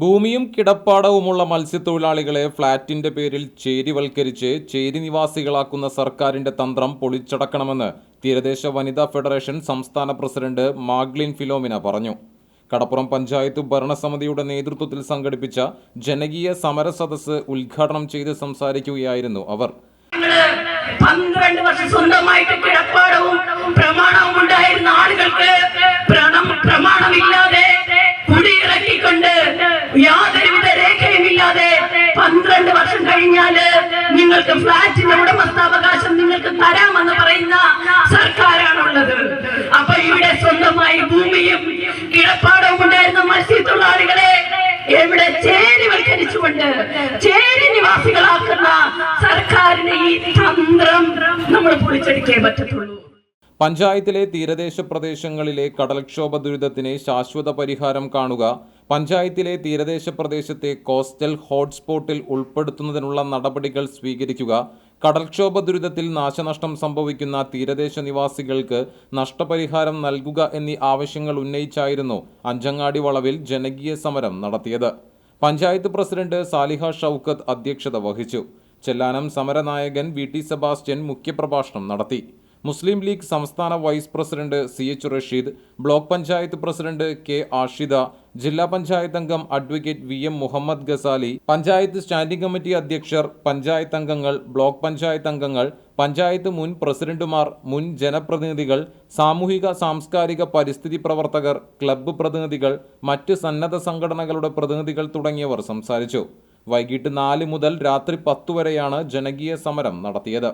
ഭൂമിയും കിടപ്പാടവുമുള്ള മത്സ്യത്തൊഴിലാളികളെ ഫ്ളാറ്റിന്റെ പേരിൽ ചേരിവൽക്കരിച്ച് ചേരി നിവാസികളാക്കുന്ന സർക്കാരിന്റെ തന്ത്രം പൊളിച്ചടക്കണമെന്ന് തീരദേശ വനിതാ ഫെഡറേഷൻ സംസ്ഥാന പ്രസിഡന്റ് മാഗ്ലിൻ ഫിലോമിന പറഞ്ഞു. കടപ്പുറം പഞ്ചായത്ത് ഭരണസമിതിയുടെ നേതൃത്വത്തിൽ സംഘടിപ്പിച്ച ജനകീയ സമര സമരസദസ്സ് ഉദ്ഘാടനം ചെയ്ത് സംസാരിക്കുകയായിരുന്നു അവർ. പന്ത്രണ്ട് വർഷം സ്വന്തമായിട്ട് യാതൊരുവിധ രേഖയുമില്ലാതെ പന്ത്രണ്ട് വർഷം കഴിഞ്ഞാൽ നിങ്ങൾക്ക് ഫ്ളാറ്റിന്റെ ഉടമസ്ഥാവകാശം നിങ്ങൾക്ക് തരാമെന്ന് പറയുന്ന സർക്കാരാണുള്ളത്. അപ്പൊ ഇവിടെ സ്വന്തമായി ഭൂമിയും കിടപ്പാടവും ഉണ്ടായിരുന്ന മത്സ്യത്തൊഴിലാളികളെ എവിടെ ചേരിവൽക്കരിച്ചുകൊണ്ട് ചേരി നിവാസികളാക്കുന്ന സർക്കാരിന്റെ ഈ തന്ത്രം നമ്മൾ പൊളിച്ചെടുക്കേ പറ്റത്തുള്ളൂ. പഞ്ചായത്തിലെ തീരദേശ പ്രദേശങ്ങളിലെ കടൽക്ഷോഭ ദുരിതത്തിന് ശാശ്വത പരിഹാരം കാണുക പഞ്ചായത്തിലെ തീരദേശ പ്രദേശത്തെ കോസ്റ്റൽ ഹോട്ട്സ്പോട്ടിൽ ഉൾപ്പെടുത്തുന്നതിനുള്ള നടപടികൾ സ്വീകരിക്കുക കടൽക്ഷോഭ ദുരിതത്തിൽ നാശനഷ്ടം സംഭവിക്കുന്ന തീരദേശ നിവാസികൾക്ക് നഷ്ടപരിഹാരം നൽകുക എന്നീ ആവശ്യങ്ങൾ ഉന്നയിച്ചായിരുന്നു അഞ്ചങ്ങാടി വളവിൽ ജനകീയ സമരം നടത്തിയത്. പഞ്ചായത്ത് പ്രസിഡന്റ് സാലിഹ ഷൗക്കത്ത് അധ്യക്ഷത വഹിച്ചു. ചെല്ലാനം സമരനായകൻ വി ടി സെബാസ്റ്റ്യൻ മുഖ്യപ്രഭാഷണം നടത്തി. മുസ്ലിം ലീഗ് സംസ്ഥാന vice president C H Rasheed block panchayat president K Ashida ജില്ലാ പഞ്ചായത്ത് അംഗം advocate V M Muhammad Ghazali panchayat standing committee അധ്യക്ഷർ panchayat അംഗങ്ങൾ ബ്ലോക്ക് പഞ്ചായത്ത് അംഗങ്ങൾ പഞ്ചായത്ത് മുൻ പ്രസിഡന്റുമാർ മുൻ ജനപ്രതിനിധികൾ സാമൂഹിക സാംസ്കാരിക പരിസ്ഥിതി പ്രവർത്തകർ ക്ലബ്ബ് പ്രതിനിധികൾ മറ്റ് സന്നദ്ധ സംഘടനകളുടെ പ്രതിനിധികൾ തുടങ്ങിയവർ സംസാരിച്ചു. വൈകിട്ട് നാല് മുതൽ രാത്രി പത്തു വരെയാണ് ജനകീയ സമരം നടത്തിയത്.